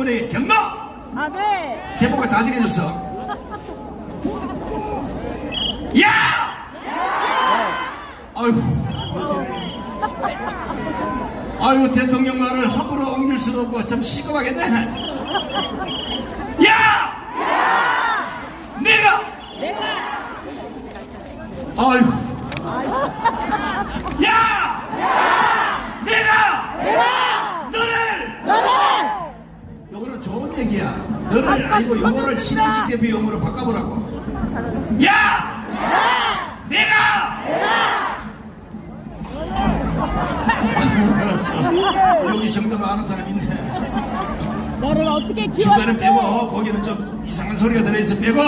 동문회 경로 아, 네. 제보가 다 정해졌어. 야! 아유 아유 대통령 말을 함부로 옮길 수도 없고 참 시급하겠네 야! 내가! 내가! 아유 야! 내가 내가 너를 너를 요거는 좋은 얘기야. 너를 아니고 요거를 신인식 대표 용어로 바꿔보라고. 야! 내가! 여기 정답 아는 사람 있네. 너를 어떻게 중간은 키웠는데 빼고 거기는 좀 이상한 소리가 들어있어 빼고